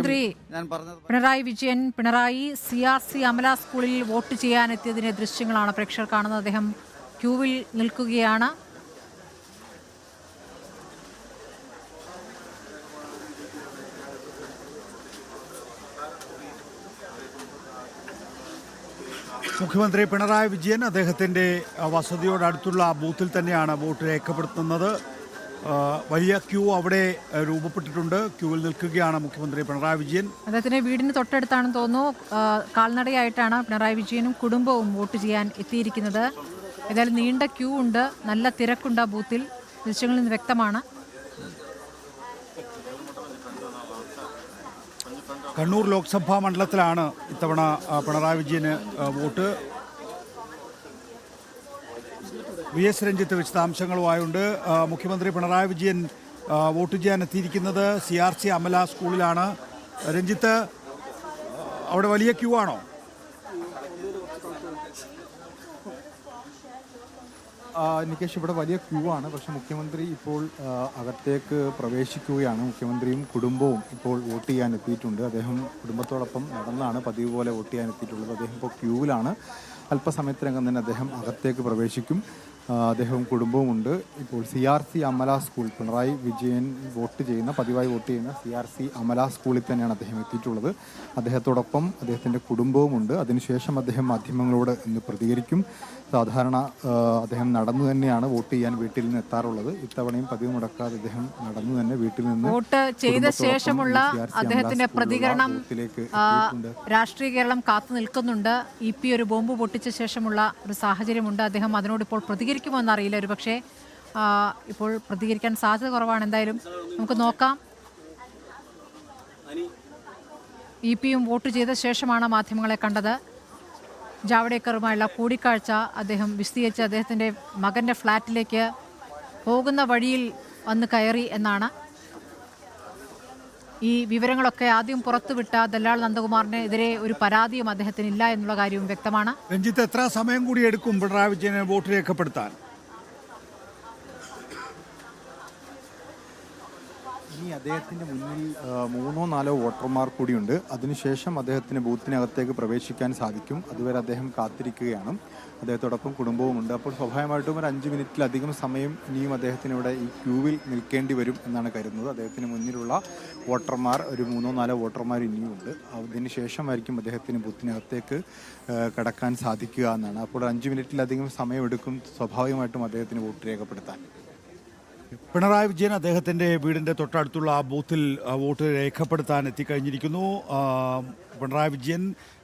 മുഖ്യമന്ത്രി Pinarayi Vijayan Pinarayi C R C Amala സ്കൂളിൽ vote ചെയ്യാനെത്തിയതിന്റെ ദൃശ്യങ്ങളാണ് പ്രേക്ഷകർ കാണുന്നത്. അദ്ദേഹം ക്യൂവിൽ നിൽക്കുകയാണ്. മുഖ്യമന്ത്രി പിണറായി വിജയൻ അദ്ദേഹത്തിന്റെ ആ, വസതിയോടടുത്തുള്ള ബൂത്തിൽ തന്നെയാണ് വോട്ട് രേഖപ്പെടുത്തുന്നത്. വലിയ ക്യൂ അവിടെ രൂപപ്പെട്ടിട്ടുണ്ട്. ക്യൂവിൽ നിൽക്കുകയാണ് മുഖ്യമന്ത്രി പിണറായി വിജയൻ. അദ്ദേഹത്തിന്റെ വീടിന് തൊട്ടടുത്താണെന്ന് തോന്നുന്നു. കാൽനടയായിട്ടാണ് പിണറായി വിജയനും കുടുംബവും വോട്ട് ചെയ്യാൻ എത്തിയിരിക്കുന്നത്. ഏതായാലും നീണ്ട ക്യൂ ഉണ്ട്. നല്ല തിരക്കുണ്ട് ആ ബൂത്തിൽ. ദൃശ്യങ്ങളിൽ നിന്ന് വ്യക്തമാണ്. കണ്ണൂർ ലോക്സഭാ മണ്ഡലത്തിലാണ് ഇത്തവണ പിണറായി വിജയന് വോട്ട്. വി എസ് രഞ്ജിത്ത് വിശദാംശങ്ങളുമായുണ്ട്. മുഖ്യമന്ത്രി പിണറായി വിജയൻ വോട്ട് ചെയ്യാൻ എത്തിയിരിക്കുന്നത് സി ആർ സി അമല സ്കൂളിലാണ്. രഞ്ജിത്ത് അവിടെ വലിയ ക്യൂ ആണോ? നികേഷ് ഇവിടെ വലിയ ക്യൂ ആണ്. പക്ഷെ മുഖ്യമന്ത്രി ഇപ്പോൾ അകത്തേക്ക് പ്രവേശിക്കുകയാണ്. മുഖ്യമന്ത്രിയും കുടുംബവും ഇപ്പോൾ വോട്ട് ചെയ്യാൻ എത്തിയിട്ടുണ്ട്. അദ്ദേഹം കുടുംബത്തോടൊപ്പം നടന്നാണ് പതിവ് പോലെ വോട്ട് ചെയ്യാൻ എത്തിയിട്ടുള്ളത്. അദ്ദേഹം ഇപ്പോൾ ക്യൂവിലാണ്. അല്പസമയത്തിനകം തന്നെ അദ്ദേഹം അകത്തേക്ക് പ്രവേശിക്കും. അദ്ദേഹവും കുടുംബവും ഉണ്ട്. ഇപ്പോൾ C R C Amala school Pinarayi Vijayan vote ചെയ്യുന്ന പതിവായി വോട്ട് ചെയ്യുന്ന സി ആർ സി അമല സ്കൂളിൽ തന്നെയാണ് അദ്ദേഹം എത്തിയിട്ടുള്ളത്. അദ്ദേഹത്തോടൊപ്പം അദ്ദേഹത്തിന്റെ കുടുംബവുമുണ്ട് അതിനുശേഷം അദ്ദേഹം മാധ്യമങ്ങളോട് ഇന്ന് പ്രതികരിക്കും. സാധാരണ അദ്ദേഹം നടന്നു തന്നെയാണ് വോട്ട് ചെയ്യാൻ വീട്ടിൽ നിന്ന് എത്താറുള്ളത്. ഇത്തവണയും പതിവ് മുടക്കാതെ അദ്ദേഹം നടന്നു തന്നെ വീട്ടിൽ നിന്ന് വോട്ട് ചെയ്ത ശേഷമുള്ള അദ്ദേഹത്തിന്റെ പ്രതികരണം. രാഷ്ട്രീയ കേരളം കാത്തു നിൽക്കുന്നുണ്ട്. ഇ പി ഒരു ബോംബ് പൊട്ടിച്ച ശേഷമുള്ള ഒരു സാഹചര്യമുണ്ട്. അദ്ദേഹം അതിനോട് ഇപ്പോൾ പ്രതികരിക്കുമോ എന്നറിയില്ല ഒരു പക്ഷേ ഇപ്പോൾ പ്രതികരിക്കാൻ സാധ്യത കുറവാണ്. എന്തായാലും നമുക്ക് നോക്കാം. ഇ പിയും വോട്ട് ചെയ്ത ശേഷമാണ് മാധ്യമങ്ങളെ കണ്ടത്. ജാവ്ഡേക്കറുമായുള്ള കൂടിക്കാഴ്ച അദ്ദേഹം വിശദീകരിച്ച് അദ്ദേഹത്തിന്റെ മകന്റെ ഫ്ലാറ്റിലേക്ക് പോകുന്ന വഴിയിൽ വന്ന് കയറി എന്നാണ് ഈ വിവരങ്ങളൊക്കെ ആദ്യം പുറത്തുവിട്ട ദല്ലാൾ നന്ദകുമാറിനെതിരെ ഒരു പരാതിയും അദ്ദേഹത്തിന് ഇല്ല എന്നുള്ള കാര്യവും വ്യക്തമാണ്. രഞ്ജിത്ത് എത്ര സമയം കൂടി എടുക്കും പിണറായി വിജയനെ വോട്ട് രേഖപ്പെടുത്താൻ? അദ്ദേഹത്തിന്റെ മുന്നിൽ മൂന്നോ നാലോ വോട്ടർമാർ കൂടിയുണ്ട്. അതിനുശേഷം അദ്ദേഹത്തിന് ബൂത്തിനകത്തേക്ക് പ്രവേശിക്കാൻ സാധിക്കും. അതുവരെ അദ്ദേഹം കാത്തിരിക്കുകയാണ്. അദ്ദേഹത്തോടൊപ്പം കുടുംബവുമുണ്ട് അപ്പോൾ സ്വാഭാവികമായിട്ടും ഒരു അഞ്ച് മിനിറ്റിലധികം സമയം ഇനിയും അദ്ദേഹത്തിന് ഇവിടെ ഈ ക്യൂവിൽ നിൽക്കേണ്ടി വരും എന്നാണ് കരുതുന്നത്. അദ്ദേഹത്തിന് മുന്നിലുള്ള വോട്ടർമാർ ഒരു മൂന്നോ നാലോ വോട്ടർമാർ ഇനിയുമുണ്ട് അതിനുശേഷമായിരിക്കും അദ്ദേഹത്തിന് ബൂത്തിനകത്തേക്ക് കടക്കാൻ സാധിക്കുക എന്നാണ്. അപ്പോൾ അഞ്ച് മിനിറ്റിലധികം സമയമെടുക്കും. സ്വാഭാവികമായിട്ടും അദ്ദേഹത്തിന് വോട്ട് രേഖപ്പെടുത്താൻ. പിണറായി വിജയൻ അദ്ദേഹത്തിന്റെ വീടിന്റെ തൊട്ടടുത്തുള്ള ആ ബൂത്തിൽ വോട്ട് രേഖപ്പെടുത്താൻ എത്തിക്കഴിഞ്ഞിരിക്കുന്നു. Pinarayi Vijayan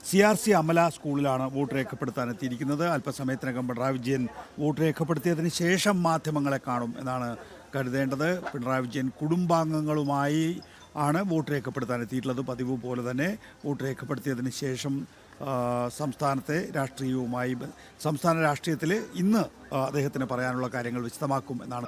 C R C Amala സ്കൂളിലാണ് വോട്ട് രേഖപ്പെടുത്താൻ എത്തിയിരിക്കുന്നത്. അല്പസമയത്തിനകം പിണറായി വിജയൻ വോട്ട് രേഖപ്പെടുത്തിയതിന് ശേഷം മാധ്യമങ്ങളെ കാണും എന്നാണ് കരുതേണ്ടത്. പിണറായി വിജയൻ കുടുംബാംഗങ്ങളുമായി ആണ് വോട്ട് രേഖപ്പെടുത്താൻ എത്തിയിട്ടുള്ളത്. പതിവ് പോലെ തന്നെ വോട്ട് രേഖപ്പെടുത്തിയതിന് ശേഷം സംസ്ഥാനത്തെ രാഷ്ട്രീയവുമായി സംസ്ഥാന രാഷ്ട്രീയത്തിൽ ഇന്ന് അദ്ദേഹത്തിന് പറയാനുള്ള കാര്യങ്ങൾ വിശദമാക്കും എന്നാണ്.